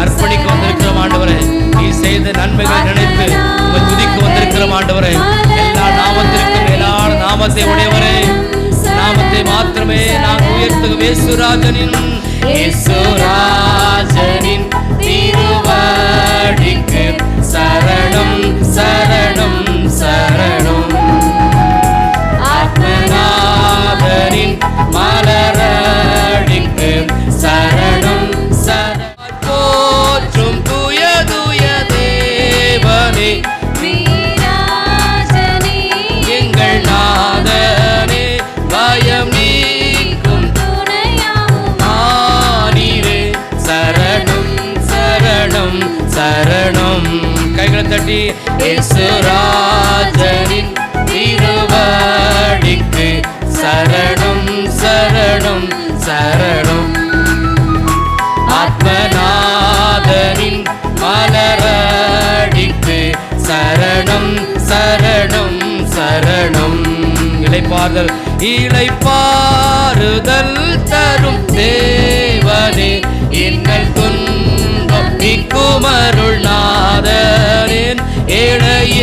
அர்ப்பணிக்க வந்திருக்கிறோம் ஆண்டவரே. நீ செய்த நன்மைகளை நினைத்து உங்க துதிக்கு வந்திருக்கிறோம் ஆண்டவரே. எல்லா நாமத்திற்கும் மேலான நாமத்தை உடையவரே. நாமத்தை மாத்திரமே நாங்கள் உயர்த்துக இயேசுராஜனின் இயேசுராஜனின் சரணம். கைகளை தட்டி இயேசுராஜனின் திருவடிக்கு சரணம் சரணம் சரணம். ஆத்மநாதனின் மலரடிக்கு சரணம் சரணம் சரணம். இளைப்பாறுதல் இளைப்பாறுதல் தரும் தேவனே இன்னல் துன்பம் நீக்குமருள் நாதனேன்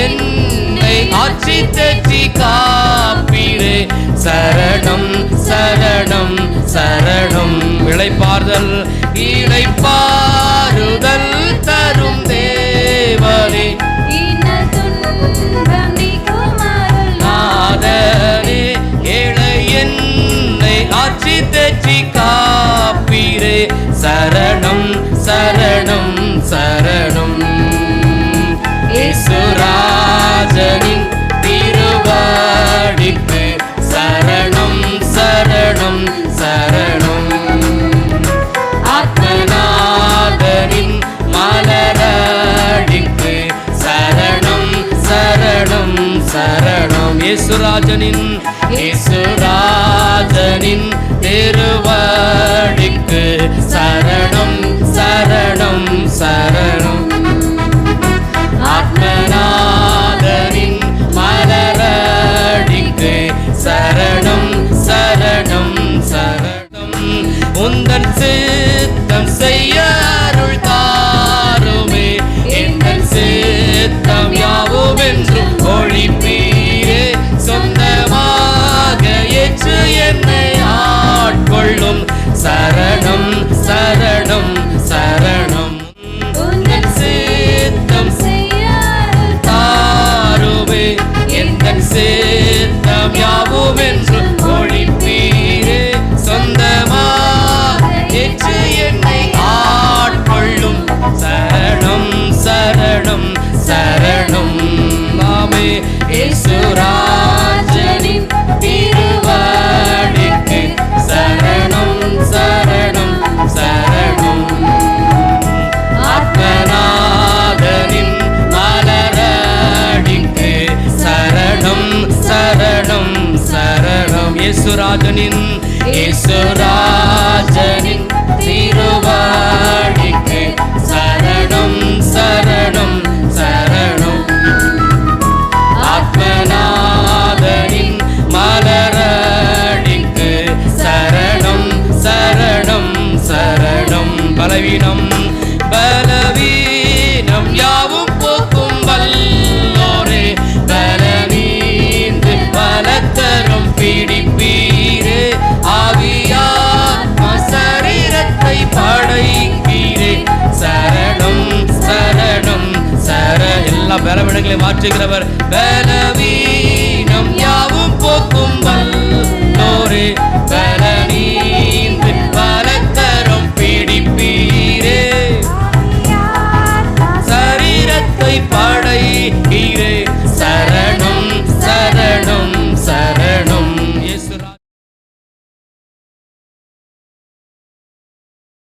என்னை ஆட்சி தச்சி காப்பீரே சரணம் சரணம் சரணம். சரணம் திருவாடிக்கு சரணம் சரணம் சரணம். ஆத்மநாதனின் மலரடிக்கு சரணம் சரணம் சரணம். இயேசுராஜனின் இயேசுராஜனின் திருவா சரணம். சரணம் ஆத்மநாதனின் மலரடிக்கு சரணம் சரணம் சரணம். உந்தன் சித்தம் செய்ய அருள் தாருமே. எங்கள் சித்தம் யாவும் என்றும் ஒழிப்பீரே. சொந்தமாக ஏற்று என்னை ஆட்கொள்ளும். சரணம் சரணம் சரணம். எங்கள் யாவும் என்று ஒழிப்பீரே சொந்தமா? நேற்று என்னை ஆட்கொள்ளும். சரணம் சரணம் சரணம். மாமே இயேசுராஜனின் சரணம் இயேசுராஜனின். எல்லா பலவீனங்களை மாற்றுகிறவர். பலவீனம் யாவும் போக்கும் வல்லோரே.